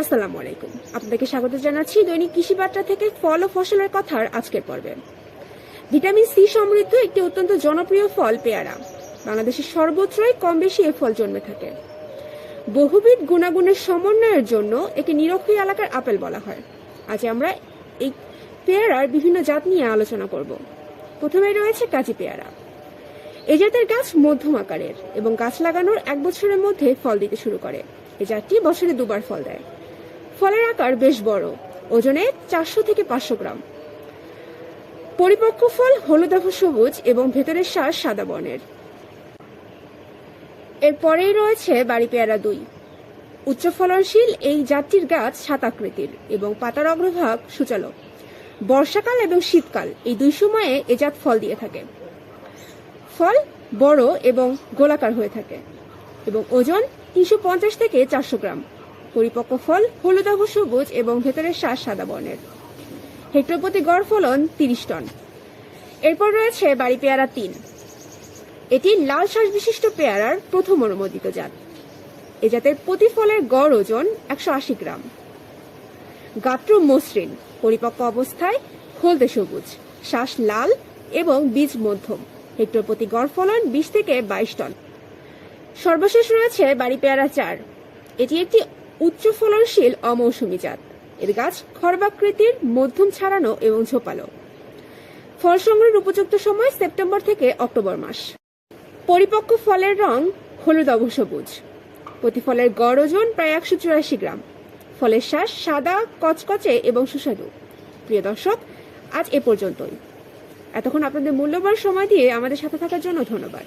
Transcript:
আসসালামু আলাইকুম। আপনাদেরকে স্বাগত জানাচ্ছি দৈনিক কৃষি বার্তা থেকে ফল ও ফসলের কথার আজকের পর্বে। ভিটামিন সি সমৃদ্ধ একটি অত্যন্ত জনপ্রিয় ফল পেয়ারা। বাংলাদেশের সর্বত্রই কম বেশি এ ফল জন্মে থাকে। বহুবিধ গুণাগুণের সমন্বয়ের জন্য একে নিরক্ষী এলাকার আপেল বলা হয়। আজ আমরা এই পেয়ারার বিভিন্ন জাত নিয়ে আলোচনা করব। প্রথমে রয়েছে কাজী পেয়ারা। এই জাতের গাছ মধ্যম আকারের এবং গাছ লাগানোর এক বছরের মধ্যে ফল দিতে শুরু করে। এই জাতটি বছরে দুবার ফল দেয়। ফলের আকার বেশ বড়, ওজনে চারশো থেকে পাঁচশো গ্রাম। পরিপক্ক ফল হলুদাভ সবুজ এবং ভেতরের শ্বাস সাদা বর্ণের। এরপরেই রয়েছে বাড়ি পেয়ারা দুই। উচ্চ ফলনশীল এই জাতটির গাছ সাত আকৃতির এবং পাতার অগ্রভাগ সূচালো। বর্ষাকাল এবং শীতকাল এই দুই সময়ে এ জাত ফল দিয়ে থাকে। ফল বড় এবং গোলাকার হয়ে থাকে এবং ওজন তিনশো পঞ্চাশ থেকে চারশো গ্রাম। পরিপক্ক ফল হলুদাভ সবুজ এবং ভেতরের শ্বাস সাদা বর্ণের। হেক্টর প্রতি গড় ফলন তিরিশ টন। এরপর রয়েছে বাড়ি পেয়ারা তিন। এটি লাল শ্বাস বিশিষ্ট পেয়ারার প্রথম অনুমোদিত জাত। এ জাতের প্রতি ফলের গড় ওজন একশো আশি গ্রাম। গাত্র মসৃণ, পরিপক্ক অবস্থায় হলদে সবুজ শ্বাস লাল এবং বীজ মধ্যম। হেক্টর প্রতি গড় ফলন বিশ থেকে বাইশ টন। সর্বশেষ রয়েছে বাড়ি পেয়ারা চার। এটি একটি উচ্চ ফলনশীল অমৌসুমী জাত। এর গাছ খর্বাকৃতির মধ্যম ছাড়ানো এবং ঝোপালো। ফল সংগ্রহের উপযুক্ত সময় সেপ্টেম্বর থেকে অক্টোবর মাস। পরিপক্ক ফলের রং হলুদ অবসবুজ প্রতি ফলের গড় ওজন প্রায় একশো চুরাশি গ্রাম। ফলের শ্বাস সাদা, কচকচে এবং সুস্বাদু। প্রিয় দর্শক, আজ এ পর্যন্তই। এতক্ষণ আপনাদের মূল্যবান সময় দিয়ে আমাদের সাথে থাকার জন্য ধন্যবাদ।